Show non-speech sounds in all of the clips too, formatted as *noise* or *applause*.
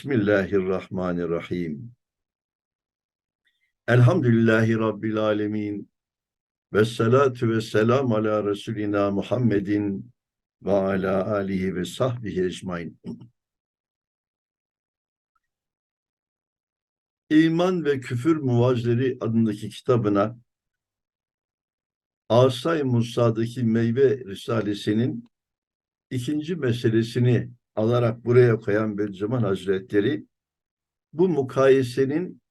Bismillahirrahmanirrahim. Elhamdülillahi Rabbil alemin. Ve salatu ve selam ala Resulina Muhammedin ve ala alihi ve sahbihi ecmain. İman ve Küfür Muvazleri adındaki kitabına Asay Musa'daki meyve risalesinin ikinci meselesini alarak buraya koyan Bediüzzaman Hazretleri bu mukayesenin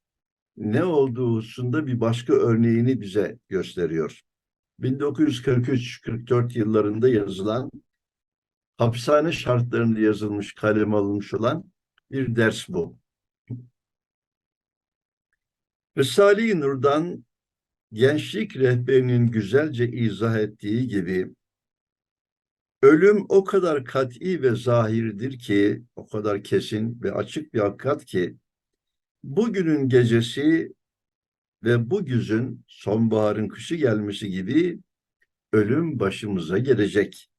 ne olduğu hususunda bir başka örneğini bize gösteriyor. 1943-44 yıllarında yazılan hapishane şartlarında yazılmış, kalem alınmış olan bir ders bu. Risale-i Nur'dan gençlik rehberinin güzelce izah ettiği gibi ölüm o kadar kat'i ve zahirdir ki, o kadar kesin ve açık bir hakikat ki bugünün gecesi ve bu güzün sonbaharın kışı gelmesi gibi ölüm başımıza gelecek.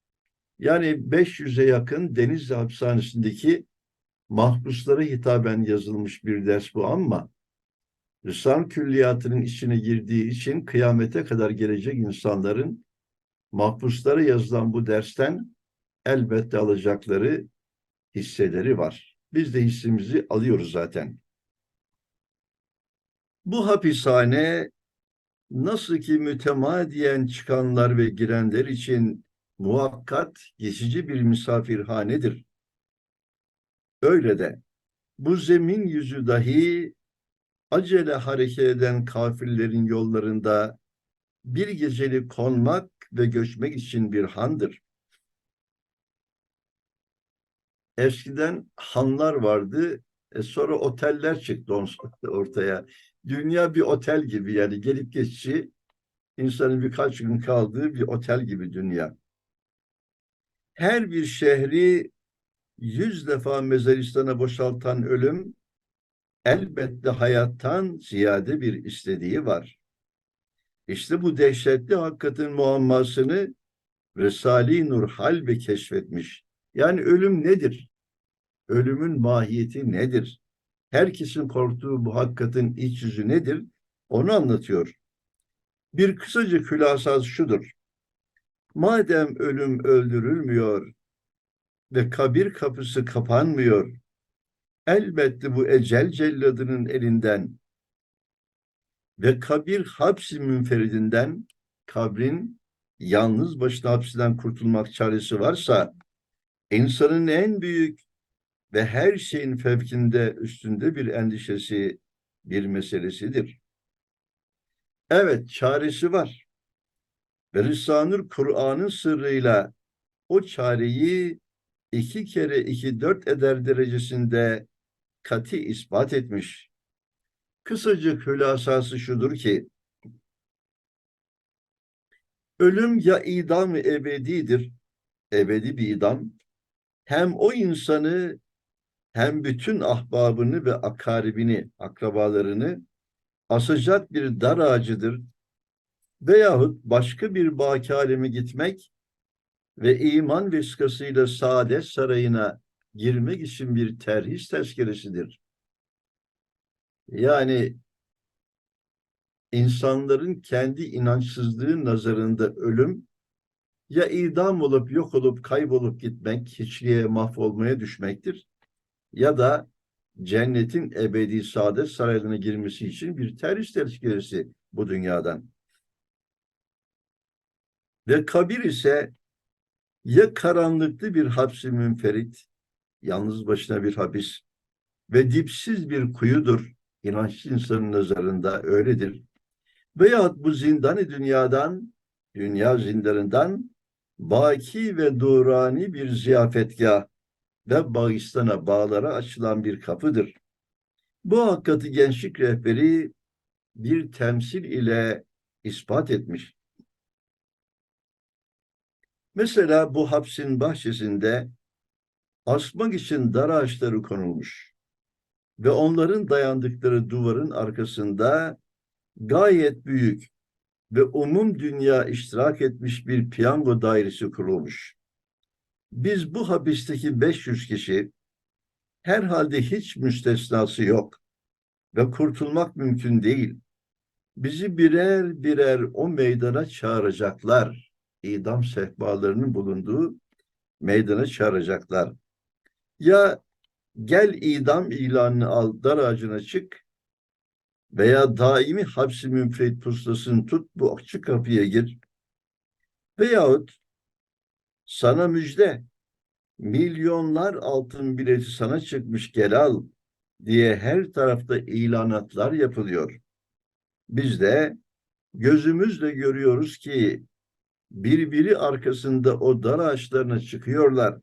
Yani 500'e yakın Denizli Hapishanesi'ndeki mahpuslara hitaben yazılmış bir ders bu ama Rısan külliyatının içine girdiği için kıyamete kadar gelecek insanların mahpuslara yazılan bu dersten elbette alacakları hisseleri var. Biz de hissimizi alıyoruz zaten. Bu hapishane nasıl ki mütemadiyen çıkanlar ve girenler için muhakkat geçici bir misafirhanedir. Öyle de bu zemin yüzü dahi acele hareket eden kafirlerin yollarında bir gecelik konmak ve göçmek için bir handır. Eskiden hanlar vardı, e sonra oteller çıktı *laughs* ortaya. Dünya bir otel gibi yani gelip geçici insanın birkaç gün kaldığı bir otel gibi dünya. Her bir şehri yüz defa mezaristana boşaltan ölüm elbette hayattan ziyade bir istediği var. İşte bu dehşetli hakikatin muammasını Risale-i Nur Halbe keşfetmiş. Yani ölüm nedir? Ölümün mahiyeti nedir? Herkesin korktuğu bu hakikatin iç yüzü nedir? Onu anlatıyor. Bir kısaca külasaz şudur. Madem ölüm öldürülmüyor ve kabir kapısı kapanmıyor, elbette bu ecel celladının elinden ve kabir hapsi münferidinden kabrin yalnız başına hapsinden kurtulmak çaresi varsa insanın en büyük ve her şeyin fevkinde üstünde bir endişesi bir meselesidir. Evet çaresi var. Ve Risale-i Kur'an'ın sırrıyla o çareyi iki kere iki dört eder derecesinde kati ispat etmiş. Kısacık hülasası şudur ki, ölüm ya idam ebedidir, ebedi bir idam, hem o insanı hem bütün ahbabını ve akaribini, akrabalarını asacak bir dar ağacıdır veyahut başka bir baki gitmek ve iman vesikasıyla saadet sarayına girmek için bir terhis tezkeresidir. Yani insanların kendi inançsızlığı nazarında ölüm ya idam olup yok olup kaybolup gitmek, hiçliğe mahvolmaya düşmektir ya da cennetin ebedi saadet saraylarına girmesi için bir terhis tezkeresi bu dünyadan. Ve kabir ise ya karanlıklı bir hapsi münferit, yalnız başına bir hapis ve dipsiz bir kuyudur inançlı insanın nazarında öyledir. Veyahut bu zindanı dünyadan, dünya zindanından baki ve durani bir ziyafetgah ve bağistana bağlara açılan bir kapıdır. Bu hakikati gençlik rehberi bir temsil ile ispat etmiş. Mesela bu hapsin bahçesinde asmak için dar ağaçları konulmuş ve onların dayandıkları duvarın arkasında gayet büyük ve umum dünya iştirak etmiş bir piyango dairesi kurulmuş. Biz bu hapisteki 500 kişi Herhalde hiç müstesnası yok ve kurtulmak mümkün değil. Bizi birer birer o meydana çağıracaklar. İdam sehpalarının bulunduğu meydana çağıracaklar. Ya gel idam ilanını al, dar ağacına çık veya daimi hapsi münferit pusulasını tut, bu açık kapıya gir. Veyahut sana müjde, milyonlar altın bileti sana çıkmış gel al diye her tarafta ilanatlar yapılıyor. Biz de gözümüzle görüyoruz ki birbiri arkasında o dar ağaçlarına çıkıyorlar.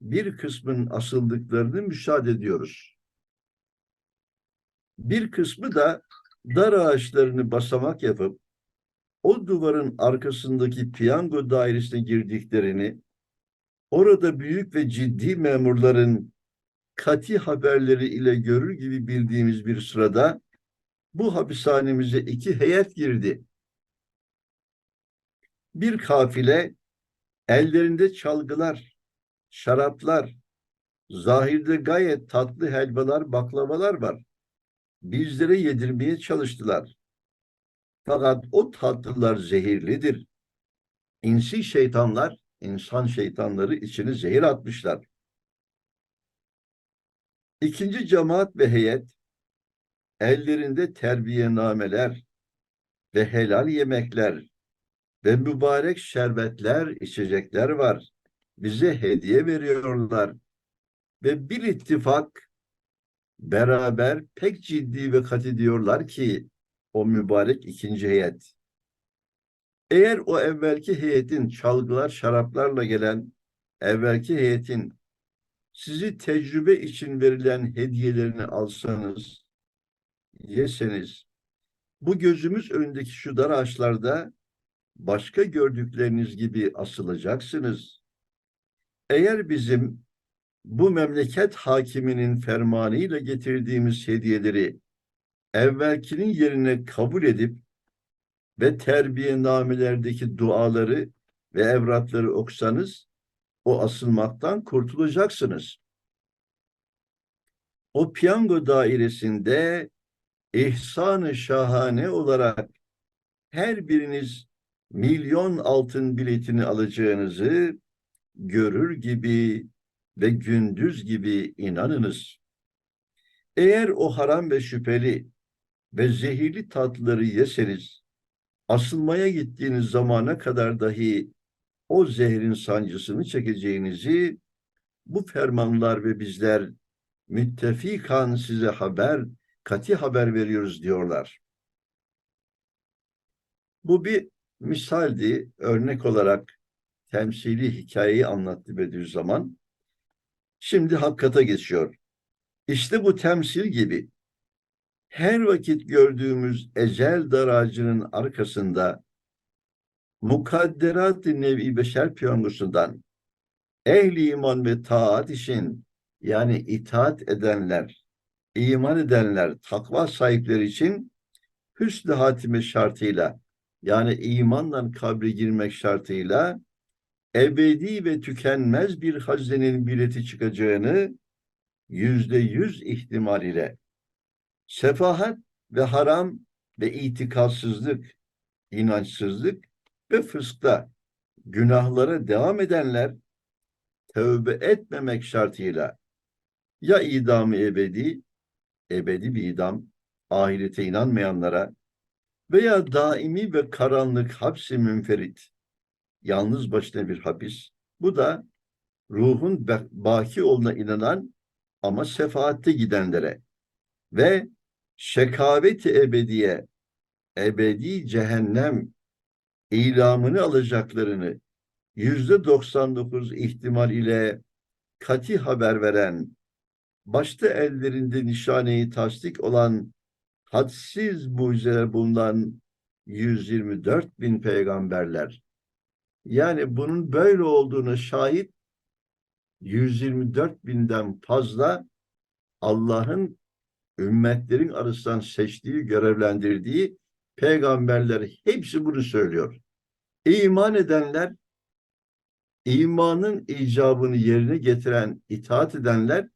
Bir kısmın asıldıklarını müşahede ediyoruz. Bir kısmı da dar ağaçlarını basamak yapıp o duvarın arkasındaki piyango dairesine girdiklerini, orada büyük ve ciddi memurların kati haberleri ile görür gibi bildiğimiz bir sırada bu hapishanemize iki heyet girdi. Bir kafile ellerinde çalgılar, şaraplar, zahirde gayet tatlı helvalar, baklavalar var. Bizlere yedirmeye çalıştılar. Fakat o tatlılar zehirlidir. İnsi şeytanlar, insan şeytanları içine zehir atmışlar. İkinci cemaat ve heyet ellerinde terbiyenameler ve helal yemekler ve mübarek şerbetler, içecekler var. Bize hediye veriyorlar. Ve bir ittifak beraber pek ciddi ve katı diyorlar ki o mübarek ikinci heyet. Eğer o evvelki heyetin çalgılar, şaraplarla gelen evvelki heyetin sizi tecrübe için verilen hediyelerini alsanız, yeseniz, bu gözümüz önündeki şu dar ağaçlarda başka gördükleriniz gibi asılacaksınız. Eğer bizim bu memleket hakiminin fermanıyla getirdiğimiz hediyeleri evvelkinin yerine kabul edip ve terbiyenamelerdeki duaları ve evrakları okusanız o asılmaktan kurtulacaksınız. O piyango dairesinde ihsan-ı şahane olarak her biriniz milyon altın biletini alacağınızı görür gibi ve gündüz gibi inanınız. Eğer o haram ve şüpheli ve zehirli tatlıları yeseniz, asılmaya gittiğiniz zamana kadar dahi o zehrin sancısını çekeceğinizi bu fermanlar ve bizler müttefikan size haber, kati haber veriyoruz diyorlar. Bu bir misaldi, örnek olarak temsili hikayeyi anlattı Bediüzzaman. Şimdi hakkata geçiyor. İşte bu temsil gibi her vakit gördüğümüz ecel daracının arkasında mukadderat-ı nevi beşer piyangosundan ehli iman ve taat için yani itaat edenler, iman edenler, takva sahipleri için hüsnü hatime şartıyla yani imanla kabre girmek şartıyla ebedi ve tükenmez bir hazinenin bileti çıkacağını yüzde yüz ihtimal ile. Sefahat ve haram ve itikatsızlık, inançsızlık ve fıskta günahlara devam edenler tövbe etmemek şartıyla ya idamı ebedi, ebedi bir idam, ahirete inanmayanlara veya daimi ve karanlık hapsi münferit, yalnız başına bir hapis. Bu da ruhun baki olduğuna inanan ama sefaatte gidenlere ve şekaveti ebediye, ebedi cehennem ilamını alacaklarını yüzde 99 ihtimal ile kati haber veren, başta ellerinde nişaneyi tasdik olan hadsiz mucizeler bulunan 124 bin peygamberler. Yani bunun böyle olduğuna şahit 124 binden fazla Allah'ın ümmetlerin arasından seçtiği, görevlendirdiği peygamberler hepsi bunu söylüyor. İman edenler, imanın icabını yerine getiren, itaat edenler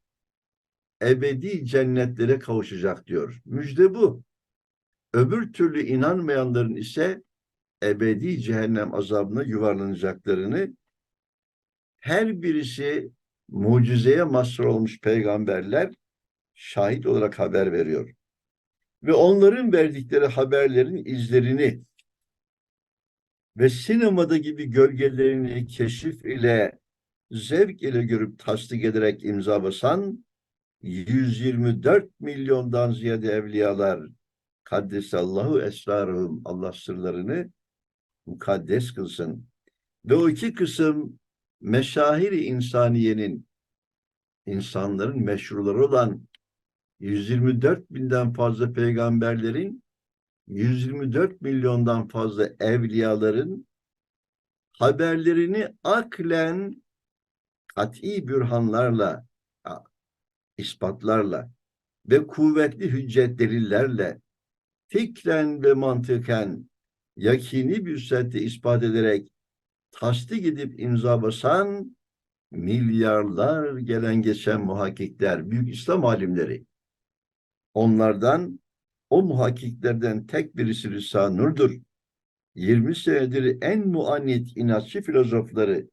ebedi cennetlere kavuşacak diyor. Müjde bu. Öbür türlü inanmayanların ise ebedi cehennem azabına yuvarlanacaklarını her birisi mucizeye mazhar olmuş peygamberler şahit olarak haber veriyor. Ve onların verdikleri haberlerin izlerini ve sinemada gibi gölgelerini keşif ile zevk ile görüp tasdik ederek imza basan 124 milyondan ziyade evliyalar Kaddesallahu esraruhum Allah sırlarını mukaddes kılsın. Ve o iki kısım meşahiri insaniyenin insanların meşruları olan 124 binden fazla peygamberlerin 124 milyondan fazla evliyaların haberlerini aklen kat'i bürhanlarla ispatlarla ve kuvvetli hüccet delillerle fikren ve mantıken yakini bir sette ispat ederek tasdik edip imza basan milyarlar gelen geçen muhakkikler, büyük İslam alimleri. Onlardan, o muhakkiklerden tek birisi Rısa Nur'dur. 20 senedir en muannit inatçı filozofları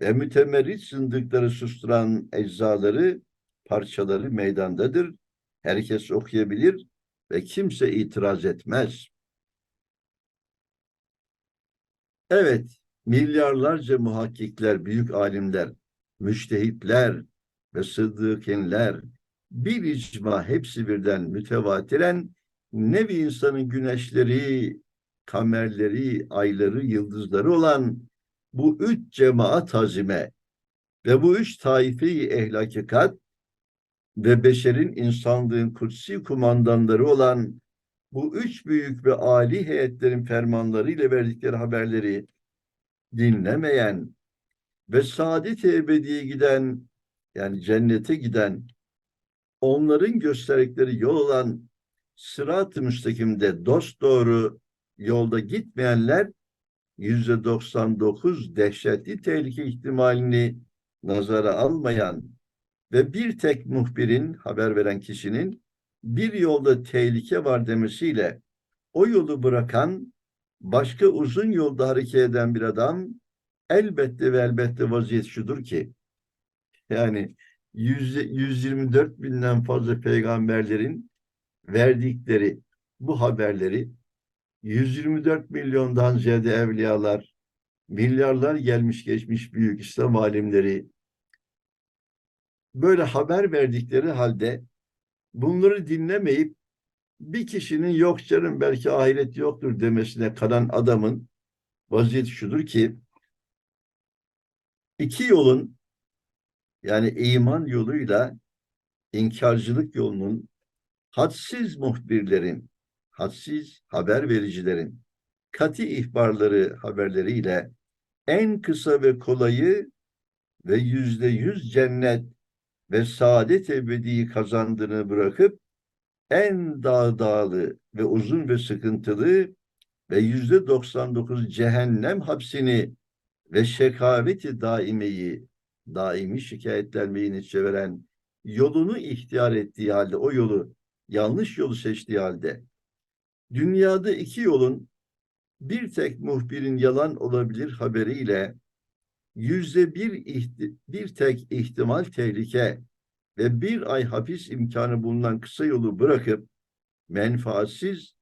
ve mütemerrit zındıkları susturan eczaları, parçaları meydandadır. Herkes okuyabilir ve kimse itiraz etmez. Evet, milyarlarca muhakkikler, büyük alimler, müştehitler ve sıddıkinler bir icma hepsi birden mütevatiren nevi insanın güneşleri, kamerleri, ayları, yıldızları olan bu üç cemaat hazime ve bu üç taife-i ehl ve beşerin insanlığın kutsi kumandanları olan bu üç büyük ve âli heyetlerin fermanları ile verdikleri haberleri dinlemeyen ve saadet-i ebediye giden yani cennete giden onların gösterdikleri yol olan sırat-ı müstakimde dost doğru yolda gitmeyenler yüzde 99 dehşetli tehlike ihtimalini nazara almayan ve bir tek muhbirin haber veren kişinin bir yolda tehlike var demesiyle o yolu bırakan başka uzun yolda hareket eden bir adam elbette ve elbette vaziyet şudur ki yani 100, 124 binden fazla peygamberlerin verdikleri bu haberleri 124 milyondan ziyade evliyalar, milyarlar gelmiş geçmiş büyük İslam alimleri böyle haber verdikleri halde bunları dinlemeyip bir kişinin yok canım belki ahiret yoktur demesine kalan adamın vaziyeti şudur ki iki yolun yani iman yoluyla inkarcılık yolunun hadsiz muhbirlerin, hadsiz haber vericilerin kati ihbarları haberleriyle en kısa ve kolayı ve yüzde yüz cennet ve saadet ebediyi kazandığını bırakıp en dağ dağlı ve uzun ve sıkıntılı ve yüzde 99 cehennem hapsini ve şekaveti daimeyi, daimi şikayetlenmeyi netice veren yolunu ihtiyar ettiği halde, o yolu, yanlış yolu seçtiği halde, dünyada iki yolun bir tek muhbirin yalan olabilir haberiyle yüzde bir, bir tek ihtimal tehlike ve bir ay hapis imkanı bulunan kısa yolu bırakıp menfaatsiz,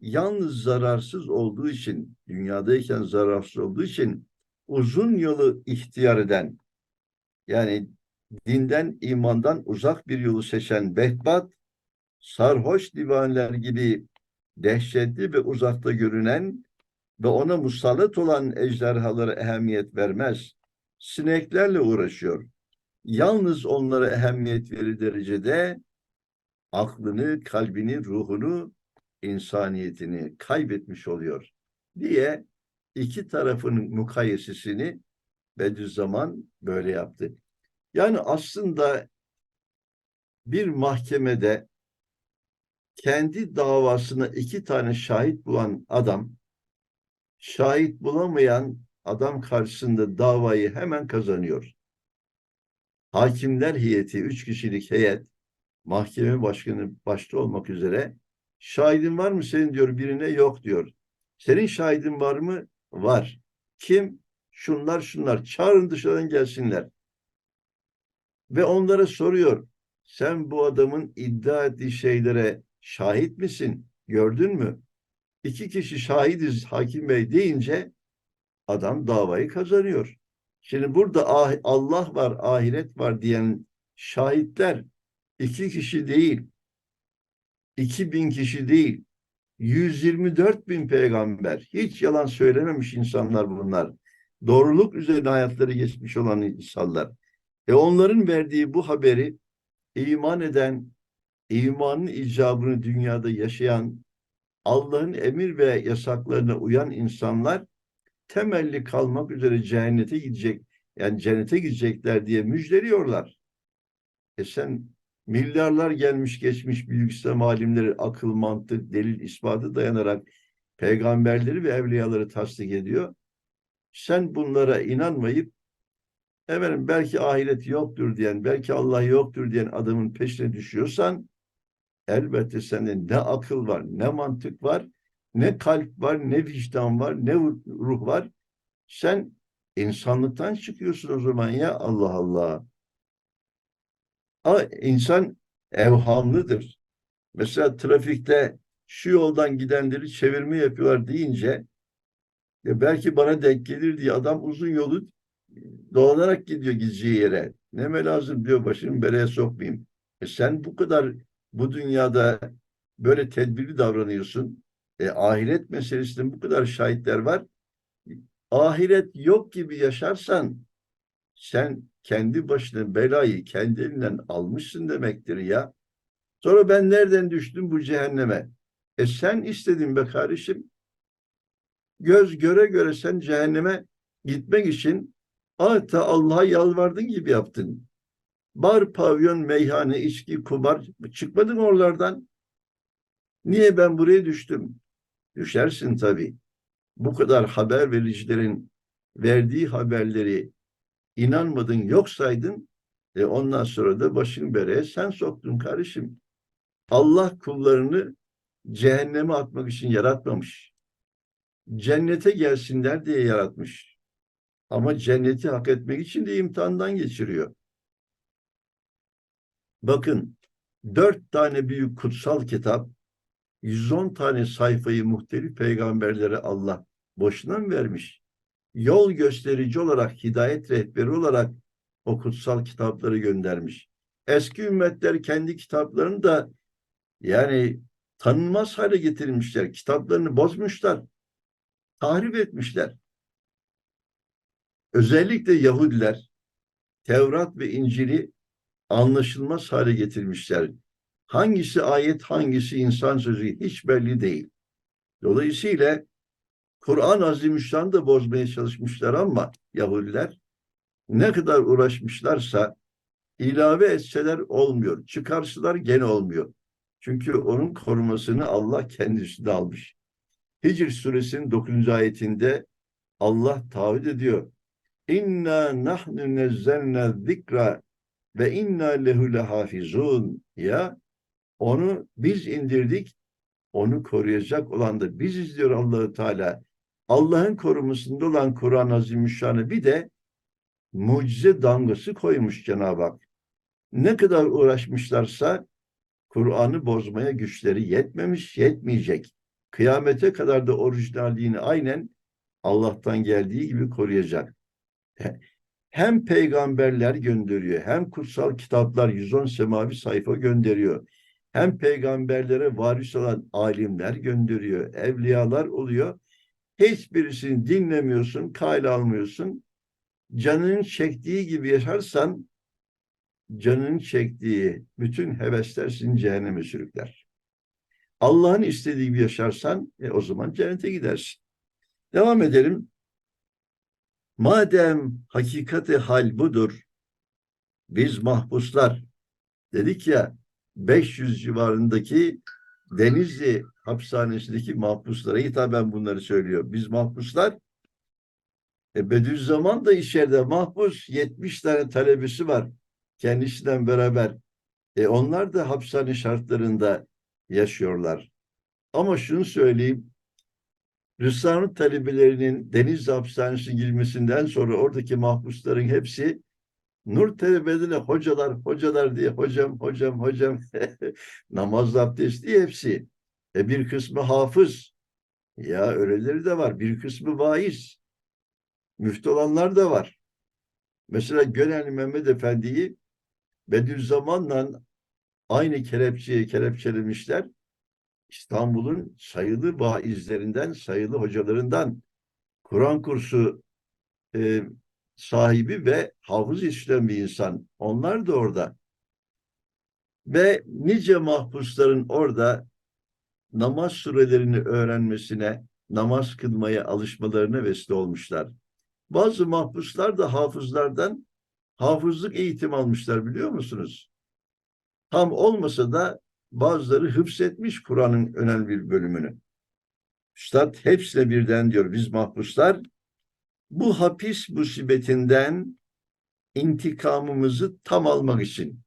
yalnız zararsız olduğu için, dünyadayken zararsız olduğu için uzun yolu ihtiyar eden, yani dinden, imandan uzak bir yolu seçen behbat, sarhoş divanlar gibi dehşetli ve uzakta görünen ve ona musallat olan ejderhalara ehemmiyet vermez. Sineklerle uğraşıyor. Yalnız onlara ehemmiyet verir derecede aklını, kalbini, ruhunu, insaniyetini kaybetmiş oluyor diye iki tarafın mukayesesini Bediüzzaman böyle yaptı. Yani aslında bir mahkemede kendi davasına iki tane şahit bulan adam, şahit bulamayan adam karşısında davayı hemen kazanıyor. Hakimler heyeti, üç kişilik heyet, mahkeme başkanı başta olmak üzere şahidin var mı senin diyor birine yok diyor. Senin şahidin var mı? Var. Kim? Şunlar şunlar. Çağırın dışarıdan gelsinler. Ve onlara soruyor. Sen bu adamın iddia ettiği şeylere şahit misin? Gördün mü? İki kişi şahidiz hakim bey deyince adam davayı kazanıyor. Şimdi burada ah- Allah var, ahiret var diyen şahitler iki kişi değil, iki bin kişi değil, 124 bin peygamber. Hiç yalan söylememiş insanlar bunlar. Doğruluk üzerine hayatları geçmiş olan insanlar. E onların verdiği bu haberi iman eden, imanın icabını dünyada yaşayan, Allah'ın emir ve yasaklarına uyan insanlar temelli kalmak üzere cehennete gidecek, yani cennete gidecekler diye müjdeliyorlar. E sen milyarlar gelmiş geçmiş İslam alimleri akıl, mantık, delil, ispatı dayanarak peygamberleri ve evliyaları tasdik ediyor. Sen bunlara inanmayıp efendim belki ahiret yoktur diyen, belki Allah yoktur diyen adamın peşine düşüyorsan elbette sende ne akıl var, ne mantık var, ne kalp var, ne vicdan var, ne ruh var. Sen insanlıktan çıkıyorsun o zaman ya Allah Allah. Ama insan evhamlıdır. Mesela trafikte şu yoldan gidenleri çevirme yapıyorlar deyince ya belki bana denk gelir diye adam uzun yolu dolanarak gidiyor gideceği yere. Neme lazım diyor başını belaya sokmayayım. E sen bu kadar bu dünyada böyle tedbirli davranıyorsun. E, ahiret meselesinde bu kadar şahitler var. Ahiret yok gibi yaşarsan sen kendi başına belayı kendi elinden almışsın demektir ya. Sonra ben nereden düştüm bu cehenneme? E sen istedin be kardeşim. Göz göre göre sen cehenneme gitmek için adeta Allah'a yalvardın gibi yaptın. Bar, pavyon, meyhane, içki, kumar çıkmadın oralardan. Niye ben buraya düştüm? Düşersin tabii. Bu kadar haber vericilerin verdiği haberleri inanmadın, yok saydın. E ondan sonra da başın bereye sen soktun kardeşim. Allah kullarını cehenneme atmak için yaratmamış. Cennete gelsinler diye yaratmış. Ama cenneti hak etmek için de imtihandan geçiriyor. Bakın, dört tane büyük kutsal kitap, 110 tane sayfayı muhtelif peygamberlere Allah boşuna mı vermiş? Yol gösterici olarak, hidayet rehberi olarak o kutsal kitapları göndermiş. Eski ümmetler kendi kitaplarını da yani tanınmaz hale getirmişler. Kitaplarını bozmuşlar. Tahrip etmişler. Özellikle Yahudiler Tevrat ve İncil'i anlaşılmaz hale getirmişler. Hangisi ayet, hangisi insan sözü hiç belli değil. Dolayısıyla Kur'an Azimüşşan'ı da bozmaya çalışmışlar ama Yahudiler ne kadar uğraşmışlarsa ilave etseler olmuyor. Çıkarsalar gene olmuyor. Çünkü onun korumasını Allah kendisi de almış. Hicr suresinin 9. ayetinde Allah taahhüt ediyor. İnna nahnu nezzelna zikra ve inna lehu lehafizun. Ya onu biz indirdik, onu koruyacak olan da biziz diyor Allahu Teala. Allah'ın korumasında olan Kur'an Azimüşşan'ı bir de mucize damgası koymuş Cenab-ı Hak. Ne kadar uğraşmışlarsa Kur'an'ı bozmaya güçleri yetmemiş, yetmeyecek. Kıyamete kadar da orijinalliğini aynen Allah'tan geldiği gibi koruyacak. Hem peygamberler gönderiyor, hem kutsal kitaplar 110 semavi sayfa gönderiyor. Hem peygamberlere varis olan alimler gönderiyor, evliyalar oluyor. Hiçbirisini dinlemiyorsun, kayla almıyorsun. Canının çektiği gibi yaşarsan canının çektiği bütün hevesler seni cehenneme sürükler. Allah'ın istediği gibi yaşarsan e, o zaman cennete gidersin. Devam edelim. Madem hakikati hal budur, biz mahpuslar dedik ya 500 civarındaki Denizli hapishanesindeki mahpuslara hitaben bunları söylüyor. Biz mahpuslar e, Bediüzzaman da içeride mahpus 70 tane talebesi var kendisinden beraber E onlar da hapishane şartlarında yaşıyorlar. Ama şunu söyleyeyim. Rısanut talebelerinin Denizli Hapishanesi girmesinden sonra oradaki mahpusların hepsi Nur talebelerine hocalar, hocalar diye hocam, hocam, hocam *laughs* namaz abdesti hepsi. E bir kısmı hafız. Ya öyleleri de var. Bir kısmı vaiz. Müftü olanlar da var. Mesela Gönenli Mehmet Efendi'yi Bediüzzaman'la aynı kelepçeye kelepçelemişler. İstanbul'un sayılı vaizlerinden, sayılı hocalarından Kur'an kursu e, sahibi ve hafız işleyen bir insan. Onlar da orada. Ve nice mahpusların orada namaz surelerini öğrenmesine, namaz kılmaya alışmalarına vesile olmuşlar. Bazı mahpuslar da hafızlardan hafızlık eğitim almışlar biliyor musunuz? Tam olmasa da bazıları hıfzetmiş Kur'an'ın önemli bir bölümünü. Üstad hepsine birden diyor biz mahpuslar bu hapis musibetinden intikamımızı tam almak için.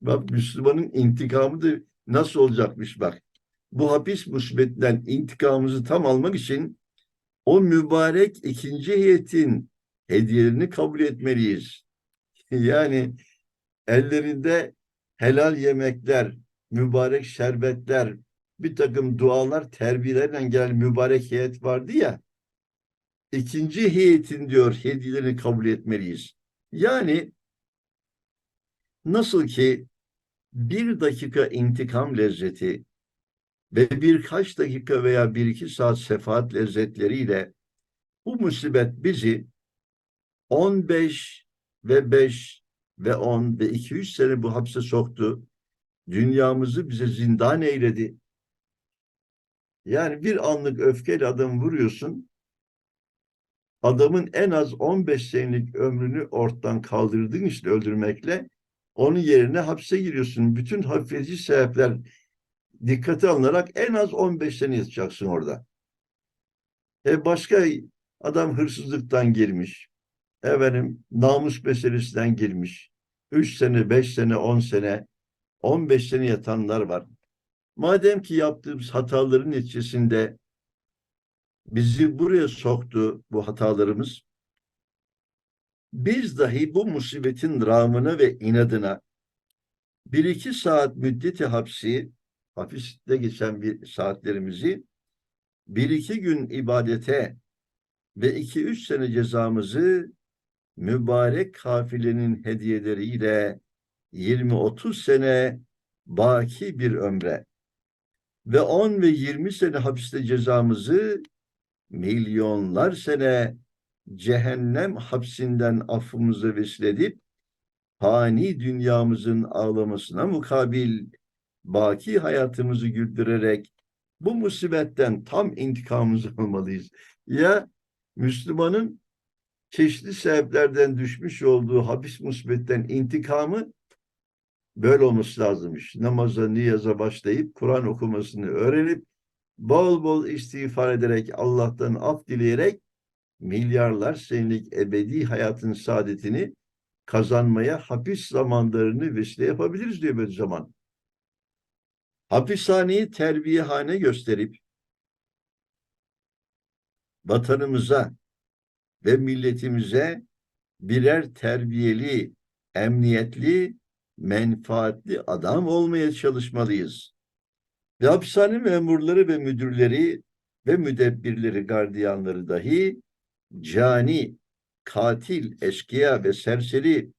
Bak Müslümanın intikamı da nasıl olacakmış bak. Bu hapis musibetinden intikamımızı tam almak için o mübarek ikinci heyetin hediyelerini kabul etmeliyiz. *laughs* Yani ellerinde helal yemekler, mübarek şerbetler, bir takım dualar, terbiyelerle gelen mübarek heyet vardı ya, ikinci heyetin diyor hediyelerini kabul etmeliyiz. Yani nasıl ki bir dakika intikam lezzeti ve birkaç dakika veya bir iki saat sefaat lezzetleriyle bu musibet bizi 15 ve 5 ve 10 ve 200 sene bu hapse soktu. Dünyamızı bize zindan eyledi. Yani bir anlık öfkeyle adam vuruyorsun. Adamın en az 15 senelik ömrünü ortadan kaldırdığın için öldürmekle onun yerine hapse giriyorsun. Bütün hafifletici sebepler dikkate alınarak en az 15 sene yatacaksın orada. E başka adam hırsızlıktan girmiş. Efendim namus meselesinden girmiş. 3 sene, 5 sene, 10 sene, 15 sene yatanlar var. Madem ki yaptığımız hataların neticesinde bizi buraya soktu bu hatalarımız, biz dahi bu musibetin rağmına ve inadına bir iki saat müddeti hapsi, hapiste geçen bir saatlerimizi bir iki gün ibadete ve iki üç sene cezamızı mübarek kafilenin hediyeleriyle 20-30 sene baki bir ömre ve 10 ve 20 sene hapiste cezamızı milyonlar sene cehennem hapsinden affımızı vesile edip fani dünyamızın ağlamasına mukabil baki hayatımızı güldürerek bu musibetten tam intikamımızı *laughs* almalıyız. Ya Müslümanın çeşitli sebeplerden düşmüş olduğu hapis musibetten intikamı böyle olması lazımmış. Namaza, niyaza başlayıp Kur'an okumasını öğrenip bol bol istiğfar ederek Allah'tan af dileyerek milyarlar senelik ebedi hayatın saadetini kazanmaya hapis zamanlarını vesile yapabiliriz diyor böyle zaman. Hapishaneyi terbiyehane gösterip vatanımıza ve milletimize birer terbiyeli, emniyetli, menfaatli adam olmaya çalışmalıyız. Ve hapishane memurları ve müdürleri ve müdebbirleri, gardiyanları dahi cani, katil, eşkıya ve serseri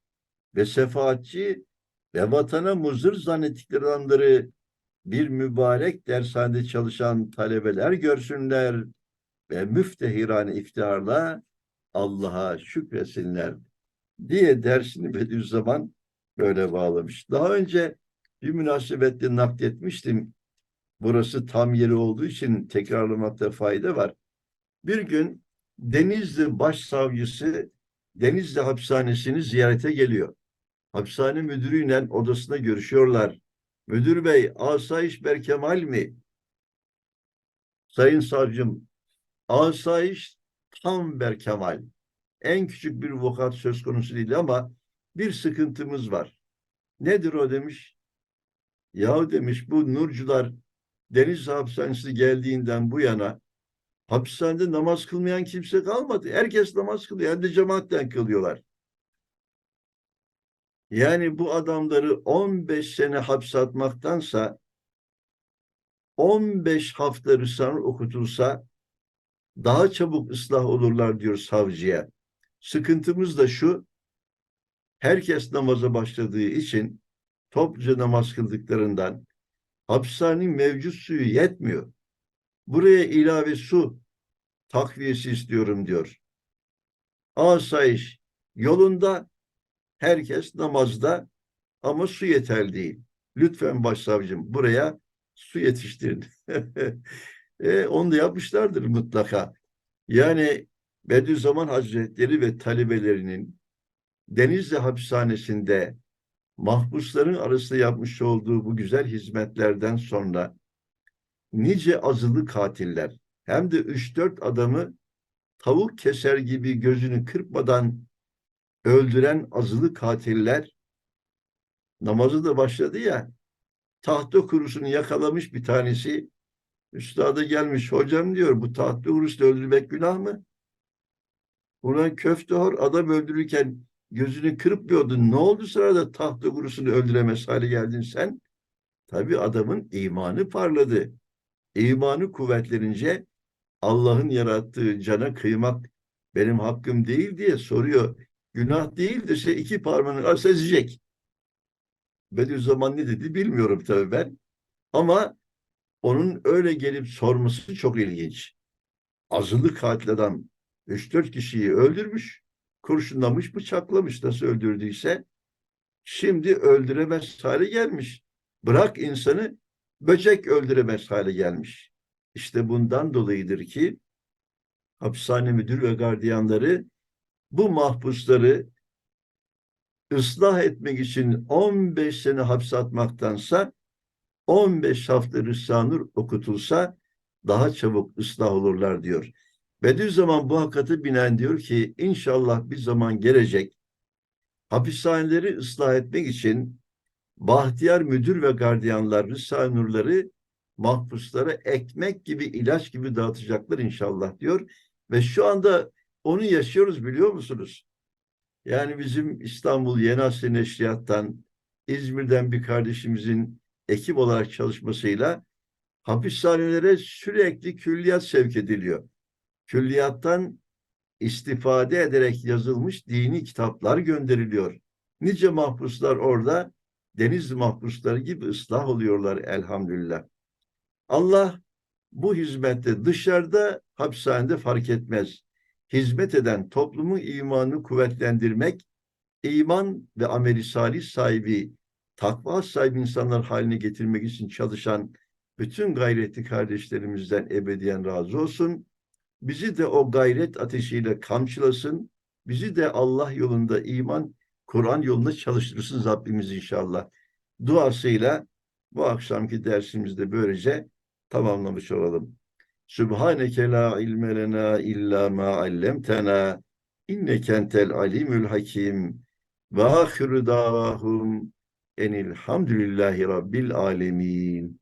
ve sefaatçi ve vatana muzır zannettikleri adamları bir mübarek dershanede çalışan talebeler görsünler ve müftehirane iftiharla Allah'a şükresinler diye dersini Bediüzzaman böyle bağlamış. Daha önce bir münasebetle nakletmiştim. Burası tam yeri olduğu için tekrarlamakta fayda var. Bir gün Denizli Başsavcısı Denizli Hapishanesi'ni ziyarete geliyor. Hapishane müdürüyle odasında görüşüyorlar. Müdür bey, asayiş berkemal mi? Sayın savcım, asayiş tam berkemal. En küçük bir vukuat söz konusu değil ama bir sıkıntımız var. Nedir o demiş? Yahu demiş bu Nurcular deniz hapishanesi geldiğinden bu yana hapishanede namaz kılmayan kimse kalmadı. Herkes namaz kılıyor. Hem de cemaatten kılıyorlar. Yani bu adamları 15 sene hapse atmaktansa 15 hafta Risale okutulsa daha çabuk ıslah olurlar diyor savcıya. Sıkıntımız da şu, herkes namaza başladığı için topluca namaz kıldıklarından hapishanenin mevcut suyu yetmiyor. Buraya ilave su takviyesi istiyorum diyor. Asayiş yolunda herkes namazda ama su yeterli değil. Lütfen başsavcım buraya su yetiştirin. *laughs* e, onu da yapmışlardır mutlaka. Yani Bediüzzaman Hazretleri ve talebelerinin Denizli hapishanesinde mahpusların arasında yapmış olduğu bu güzel hizmetlerden sonra nice azılı katiller hem de 3-4 adamı tavuk keser gibi gözünü kırpmadan öldüren azılı katiller namazı da başladı ya tahta kurusunu yakalamış bir tanesi üstada gelmiş hocam diyor bu tahta kurusunu öldürmek günah mı? Ulan köfte hor adam öldürürken gözünü kırpmıyordun. Ne oldu sırada tahta kurusunu öldüremez hale geldin sen? Tabii adamın imanı parladı. İmanı kuvvetlenince Allah'ın yarattığı cana kıymak benim hakkım değil diye soruyor. Günah değildirse iki parmağını arsa ezecek. Bediüzzaman ne dedi bilmiyorum tabii ben. Ama onun öyle gelip sorması çok ilginç. Azılı katil adam 3-4 kişiyi öldürmüş, kurşunlamış, bıçaklamış nasıl öldürdüyse. Şimdi öldüremez hale gelmiş. Bırak insanı böcek öldüremez hale gelmiş. İşte bundan dolayıdır ki hapishane müdür ve gardiyanları bu mahpusları ıslah etmek için 15 sene hapse atmaktansa 15 hafta Risale-i okutulsa daha çabuk ıslah olurlar diyor. Bediüzzaman bu hakikati binen diyor ki inşallah bir zaman gelecek hapishaneleri ıslah etmek için bahtiyar müdür ve gardiyanlar Risale-i Nurları mahpuslara ekmek gibi ilaç gibi dağıtacaklar inşallah diyor. Ve şu anda onu yaşıyoruz biliyor musunuz? Yani bizim İstanbul Yeni Asya Neşriyat'tan İzmir'den bir kardeşimizin ekip olarak çalışmasıyla hapishanelere sürekli külliyat sevk ediliyor. Külliyattan istifade ederek yazılmış dini kitaplar gönderiliyor. Nice mahpuslar orada deniz mahpusları gibi ıslah oluyorlar elhamdülillah. Allah bu hizmette dışarıda hapishanede fark etmez. Hizmet eden toplumun imanını kuvvetlendirmek, iman ve ameli salih sahibi, takva sahibi insanlar haline getirmek için çalışan bütün gayretli kardeşlerimizden ebediyen razı olsun. Bizi de o gayret ateşiyle kamçılasın. Bizi de Allah yolunda iman, Kur'an yolunda çalıştırsın Rabbimiz inşallah. Duasıyla bu akşamki dersimizde böylece tamamlamış olalım. Sübhaneke la ilme lena illa ma allemtena inneke entel alimül hakim ve ahiru davahum enilhamdülillahi rabbil alemin.